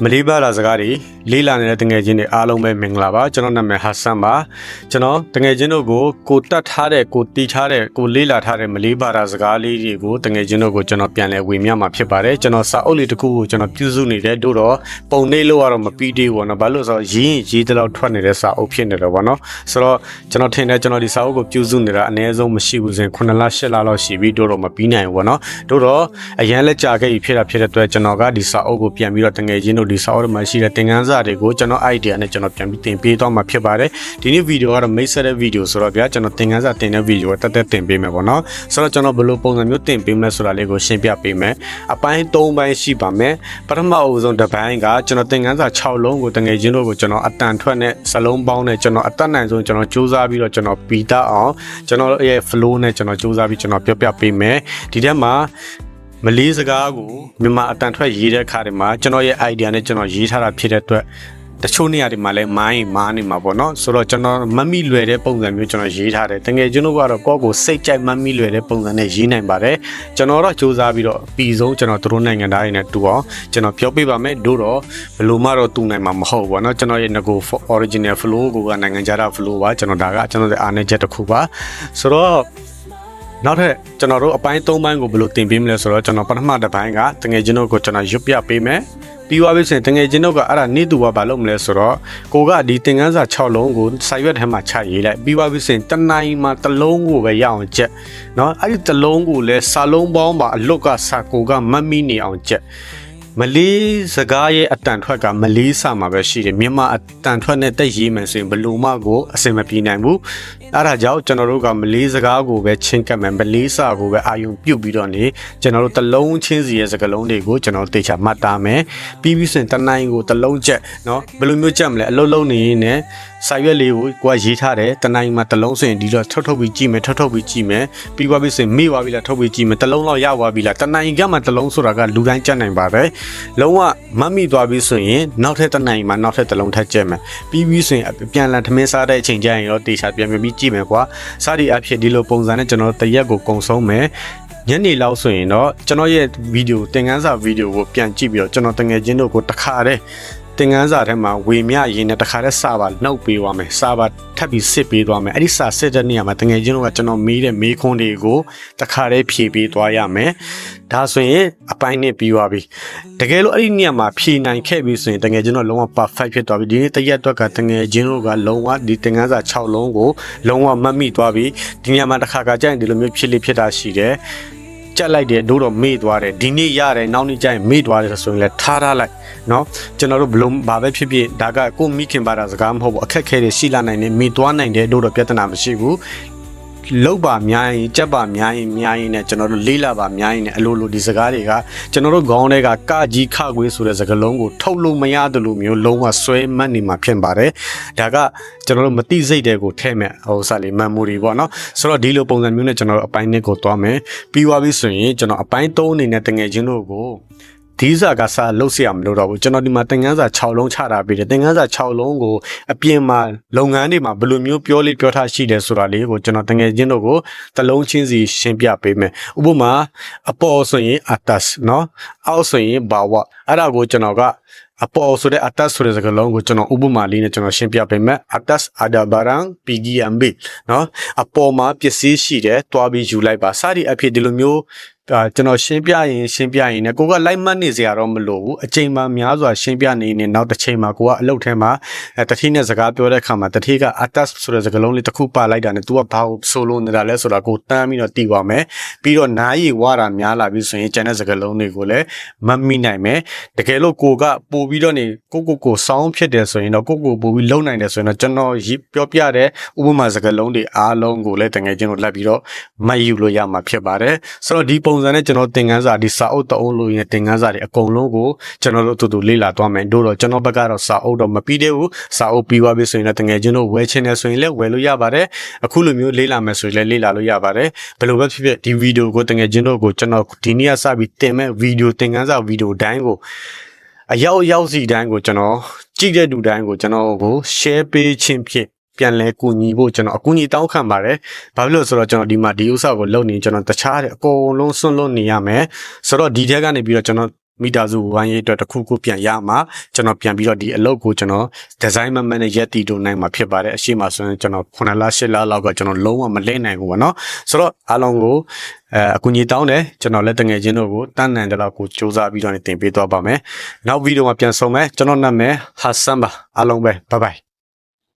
မလေးပါလာစကားတွေလေးလာနေတဲ့တငယ်ချင်းတွေအားလုံးပဲမင်္ဂလာပါကျွန်တော်နာမည်ဟာဆန်ပါကျွန်တော်တငယ်ချင်းတို့ကိုကိုတတ်ထားတဲ့ကိုတီထားတဲ့ကိုလေးလာထားတဲ့မလေးပါလာစကားလေးတွေကိုတငယ်ချင်းတို့ကိုကျွန်တော်ပြန်လဲဝေမျှမှာဖြစ်ပါတယ်ကျွန်တော်စာအုပ်လေးတစ်ခုကိုကျွန်တော်ပြုစုနေတယ်တို့တော့ပုံနေလို့ကတော့မပြီးသေးဘူးပေါ့နော်ဘာလို့လဲဆိုတော့ရင်းရင်ရေးတလောက်ထွက်နေတဲ့စာအုပ်ဖြစ်နေတယ်ပေါ့နော်ဆိုတော့ကျွန်တော်ထင်တယ်ကျွန်တော်ဒီစာအုပ်ကိုပြုစုနေတာအနည်းဆုံးမရှိဘူးဆိုရင်9လ10လလောက်ရှိပြီတို့တော့မပြီးနိုင်ဘူးပေါ့နော်တို့တော့အရန်လက်ကြာခဲ့ပြီဖြစ်တာဖြစ်တဲ့အတွက်ကျွန်တော်ကဒီစာအုပ်ကိုပြန်ပြီးတော့တငယ်ချင်းတို့ဒီစာအုပ်ထဲမှာရှိတဲ့သင်ခန်းစာတွေကိုကျွန်တော် idea နဲ့ကျွန်တော်ပြန်ပြီးသင်ပေးသွားမှာဖြစ်ပါတယ်ဒီနေ့ဗီဒီယိုကတော့မိတ်ဆက်တဲ့ဗီဒီယိုဆိုတော့ဗျာကျွန်တော်သင်ခန်းစာတင်တဲ့ဗီဒီယိုကိုတက်တက်တင်ပေးမယ်ပေါ့နော်ဆိုတော့ကျွန်တော်ဘယ်လိုပုံစံမျိုးတင်ပေးမလဲဆိုတာလေးကိုရှင်းပြပေးမယ်အပိုင်း၃ပိုင်းရှိပါမယ်ပထမအဦးဆုံးတစ်ပိုင်းကကျွန်တော်သင်ခန်းစာ6လုံးကိုတငယ်ချင်းတို့ကိုကျွန်တော်အတန်ထွက်နဲ့စလုံးပေါင်းနဲ့ကျွန်တော်အတက်နိုင်ဆုံးကျွန်တော်စူးစမ်းပြီးတော့ကျွန်တော်ပြီးသားအောင်ကျွန်တော်ရဲ့ flow နဲ့ကျွန်တော်စူးစမ်းပြီးကျွန်တော်ပြောပြပေးမယ်ဒီထဲမှာ မလေးစကားကိုမြန်မာအတန်ထွက်ရေးတဲ့ခါတွေမှာကျွန်တော်ရဲ့ idea နဲ့ကျွန်တော်ရေးထားတာဖြစ်တဲ့အတွက်တချို့နေရာတွေမှာလည်းမိုင်းမားနေမှာပေါ့နော်ဆိုတော့ကျွန်တော်မမိလွယ်တဲ့ပုံစံမျိုးကျွန်တော်ရေးထားတယ်တကယ်ကျွန်တော်ကတော့ကိုယ့်ကိုစိတ်ကြိုက်မမိလွယ်တဲ့ပုံစံနဲ့ရေးနိုင်ပါတယ်ကျွန်တော်တော့စူးစမ်းပြီးတော့ပြီးဆုံးကျွန်တော်တို့နိုင်ငံသားတွေနဲ့တူအောင်ကျွန်တော်ပြောပြပါမယ်တို့တော့ဘယ်လိုမှတော့တူနိုင်မှာမဟုတ်ဘူးပေါ့နော်ကျွန်တော်ရဲ့ Nago original flow ကိုကနိုင်ငံခြားသား flow ပါကျွန်တော်ဒါကကျွန်တော်ရဲ့အားနည်းချက်တစ်ခုပါဆိုတော့ နောက်ထပ်ကျွန်တော်တို့အပိုင်း၃ပိုင်းကိုဘယ်လိုတင်ပေးမလဲဆိုတော့ကျွန်တော်ပထမတစ်ပိုင်းကတကယ်ကျွန်တော်ကိုကျွန်တော်ရွတ်ပြပေးမယ်ပြီးသွားပြီဆိုရင်တကယ်ချင်းတို့ကအဲ့ဒါနေသူကဘာလုပ်မလဲဆိုတော့ကိုကဒီသင်ခန်းစာ6လုံးကိုစာရွက်ထဲမှာချရေးလိုက်ပြီးသွားပြီဆိုရင်တနိုင်မှာတစ်လုံးကိုပဲရအောင်ချက်เนาะအဲ့ဒီတစ်လုံးကိုလည်းစာလုံးပေါင်းပါအလွတ်ကစာကိုကမတ်မိနေအောင်ချက် မလေးစကားရဲ့အတန်ထွက်ကမလေးစာမှာပဲရှိတယ်မြန်မာအတန်ထွက်နဲ့တက်ရေးမယ်ဆိုရင်ဘလို့မှကိုအစင်မပြေနိုင်ဘူးအဲ့ဒါကြောင့်ကျွန်တော်တို့ကမလေးစကားကိုပဲချင်းကပ်မယ်မလေးစာကိုပဲအာယုံပြုတ်ပြီးတော့နေကျွန်တော်တို့တစ်လုံးချင်းစီရဲ့စကားလုံးတွေကိုကျွန်တော်တေချာမှတ်သားမယ်ပြီးပြီးဆိုရင်တနိုင်ကိုတစ်လုံးချက်เนาะဘယ်လိုမျိုးချက်မလဲအလုံးလုံးနေရင်ねစာရွက်လေးကိုကိုကရေးထားတယ်တနိုင်မှာတစ်လုံးဆိုရင်ဒီတော့ထုတ်ထုတ်ပြီးကြည့်မယ်ထုတ်ထုတ်ပြီးကြည့်မယ်ပြီးသွားပြီဆိုရင်မေ့သွားပြီလားထုတ်ပြီးကြည့်မယ်တစ်လုံးတော့ရသွားပြီလားတနိုင်ကမှတစ်လုံးဆိုတာကလူတိုင်းကြက်နိုင်ပါတယ် လုံးဝမတ်မိသွားပြီဆိုရင်နောက်ထပ်တနိုင်မှာနောက်ထပ်တစ်လုံးထပ်ကျက်မယ်ပြီးပြီးဆိုရင်ပြန်လာထမင်းစားတဲ့အချိန်ကျရင်တော့တေချာပြန်ပြန်ပြီးကြည့်မယ်ကွာစသည်အဖြစ်ဒီလိုပုံစံနဲ့ကျွန်တော်တရက်ကိုကုံဆုံးမယ်ညနေလောက်ဆိုရင်တော့ကျွန်တော်ရဲ့ဗီဒီယိုသင်ခန်းစာဗီဒီယိုကိုပြန်ကြည့်ပြီးတော့ကျွန်တော်တငယ်ချင်းတို့ကိုတခါတည်း သင်ခန်းစာထဲမှာဝေမျှရင်းနဲ့တခါတည်းစာပါနှုတ်ပေးသွားမယ်စာပါထပ်ပြီးစစ်ပေးသွားမယ်အဲ့ဒီစာစစ်တဲ့နေရာမှာတငယ်ချင်းတို့ကကျွန်တော်မေးတဲ့မေးခွန်းတွေကိုတခါတည်းဖြေပေးသွားရမယ်ဒါဆိုရင်အပိုင်းနဲ့ပြီးသွားပြီတကယ်လို့အဲ့ဒီနေရာမှာဖြေနိုင်ခဲ့ပြီဆိုရင်တငယ်ချင်းတို့လုံးဝ perfect ဖြစ်သွားပြီဒီနေ့တရက်အတွက်ကတငယ်ချင်းတို့ကလုံးဝဒီသင်ခန်းစာ6လုံးကိုလုံးဝမတ်မိသွားပြီဒီနေရာမှာတစ်ခါကကြာရင်ဒီလိုမျိုးဖြစ်လိဖြစ်တာရှိတယ် ကြက်လိုက်တယ်တို့တော့မေ့သွားတယ်ဒီနေ့ရတယ်နောက်နေ့ကျရင်မေ့သွားတယ်ဆိုရင်လည်းထားထားလိုက်เนาะကျွန်တော်တို့ဘလုံးဘာပဲဖြစ်ဖြစ်ဒါကကိုမိခင်ပါတာစကားမဟုတ်ဘူးအခက်ခဲတွေရှိလာနိုင်တယ်မေ့သွားနိုင်တယ်တို့တော့ပြဿနာမရှိဘူး လောက်ပါများရင်ကြက်ပါများရင်များရင်နဲ့ကျွန်တော်တို့လေးလာပါများရင်နဲ့အလိုလိုဒီစကားတွေကကျွန်တော်တို့ခေါင်းထဲကကကြီးခခွေးဆိုတဲ့စကားလုံးကိုထုတ်လို့မရတယ်လို့မျိုးလုံးဝဆွဲမှတ်နေမှာဖြစ်ပါတယ်ဒါကကျွန်တော်တို့မတိစိတ်တဲ့ကိုထဲ့မဲ့ဟိုစလေ memory ပေါ့နော်ဆိုတော့ဒီလိုပုံစံမျိုးနဲ့ကျွန်တော်တို့အပိုင်းနှစ်ကိုသွားမယ်ပြီးသွားပြီဆိုရင်ကျွန်တော်အပိုင်း3အနေနဲ့တငယ်ချင်းတို့ကို ဒီစာကစာလုတ်เสียမလို့တော့ဘူးကျွန်တော်ဒီမှာတင်ငန်းစာ6လုံးချတာပြီးတယ်တင်ငန်းစာ6လုံးကိုအပြင်မှာလုပ်ငန်းတွေမှာဘယ်လိုမျိုးပြောလေးပြောထားရှိတယ်ဆိုတာလေးကိုကျွန်တော်တငယ်ချင်းတို့ကိုတလုံးချင်းစီရှင်းပြပေးမယ်ဥပမာအပေါ်ဆိုရင် atas เนาะအောက်ဆိုရင် bawa အဲ့ဒါကိုကျွန်တော်ကအပေါ်ဆိုတဲ့ atas ဆိုတဲ့စကားလုံးကိုကျွန်တော်ဥပမာလေးနဲ့ကျွန်တော်ရှင်းပြပေးမယ် atas ada barang pergi ambil เนาะအပေါ်မှာပစ္စည်းရှိတယ်တွားပြီးယူလိုက်ပါစသည်အဖြစ်ဒီလိုမျိုးအာ ကျွန်တော်ရှင်းပြရင်ရှင်းပြရင်လည်းကိုကလိုက်မှတ်နေစရာတော့မလိုဘူးအချိန်မှများစွာရှင်းပြနေနေနောက်တစ်ချိန်မှာကိုကအလုပ်ထဲမှာအဲတတိနဲ့စကားပြောတဲ့အခါမှာတတိက attach ဆိုတဲ့စကားလုံးလေးတစ်ခုပါလိုက်တာနဲ့ तू ကဘာကိုဆိုလို့နေတာလဲဆိုတာကိုတန်းပြီးတော့တီးပါမယ်ပြီးတော့နားရည်ဝါတာများလာပြီဆိုရင်ကျန်တဲ့စကားလုံးတွေကိုလည်းမမိနိုင်မယ်တကယ်လို့ကိုကပို့ပြီးတော့နေကိုကိုကိုစောင်းဖြစ်တယ်ဆိုရင်တော့ကိုကိုပို့ပြီးလုံနိုင်တယ်ဆိုရင်တော့ကျွန်တော်ပြောပြတဲ့ဥပမာစကားလုံးတွေအားလုံးကိုလည်းတကယ်ချင်းကိုလက်ပြီးတော့မယူလို့ရမှာဖြစ်ပါတယ်ဆိုတော့ဒီပုံစံနဲ့ကျွန်တော်သင်ခန်းစာဒီစာအုပ်တအုပ်လို့ရင်သင်ခန်းစာတွေအကုန်လုံးကိုကျွန်တော်တို့အတူတူလေ့လာသွားမယ်တို့တော့ကျွန်တော်ဘက်ကတော့စာအုပ်တော့မပြီးသေးဘူးစာအုပ်ပြီးသွားပြီဆိုရင်လည်းတကယ်ချင်းတို့ဝယ်ချင်တယ်ဆိုရင်လည်းဝယ်လို့ရပါတယ်အခုလိုမျိုးလေ့လာမယ်ဆိုရင်လည်းလေ့လာလို့ရပါတယ်ဘယ်လိုပဲဖြစ်ဖြစ်ဒီဗီဒီယိုကိုတကယ်ချင်းတို့ကိုကျွန်တော်ဒီနေ့ကစပြီးတင်မဲ့ဗီဒီယိုသင်ခန်းစာဗီဒီယိုတိုင်းကိုအရောက်အရောက်စီတိုင်းကိုကျွန်တော်ကြည့်တဲ့လူတိုင်းကိုကျွန်တော်ကို share ပေးခြင်းဖြင့် ပြန်လဲကူညီဖို့ကျွန်တော်အကူအညီတောင်းခံပါတယ်။ဘာဖြစ်လို့လဲဆိုတော့ကျွန်တော်ဒီမှာဒီဥစ္စာကိုလုပ်နေကျွန်တော်တခြားတဲ့အကုန်လုံးဆွန့်လွတ်နေရမယ်။ဆိုတော့ဒီထက်ကနေပြီးတော့ကျွန်တော်မိသားစုဝိုင်းရေးအတွက်တစ်ခုခုပြန်ရမှာကျွန်တော်ပြန်ပြီးတော့ဒီအလုပ်ကိုကျွန်တော်ဒီဇိုင်းမမနဲ့ရက်တီတို့နိုင်မှာဖြစ်ပါတယ်အရှိမဆိုရင်ကျွန်တော်9လ10လလောက်ကကျွန်တော်လုံးဝမလဲနိုင်ဘူးပေါ့နော်ဆိုတော့အားလုံးကိုအဲအကူအညီတောင်းတယ်ကျွန်တော်လက်တငယ်ချင်းတို့ကိုတန်းနိုင်တဲ့လောက်ကိုစူးစမ်းပြီးတော့တင်ပေးသွားပါမယ်နောက်ဗီဒီယိုမှာပြန်ဆုံမယ်ကျွန်တော်နာမည်ဟာဆန်ပါအားလုံးပဲဘိုင်ဘိုင်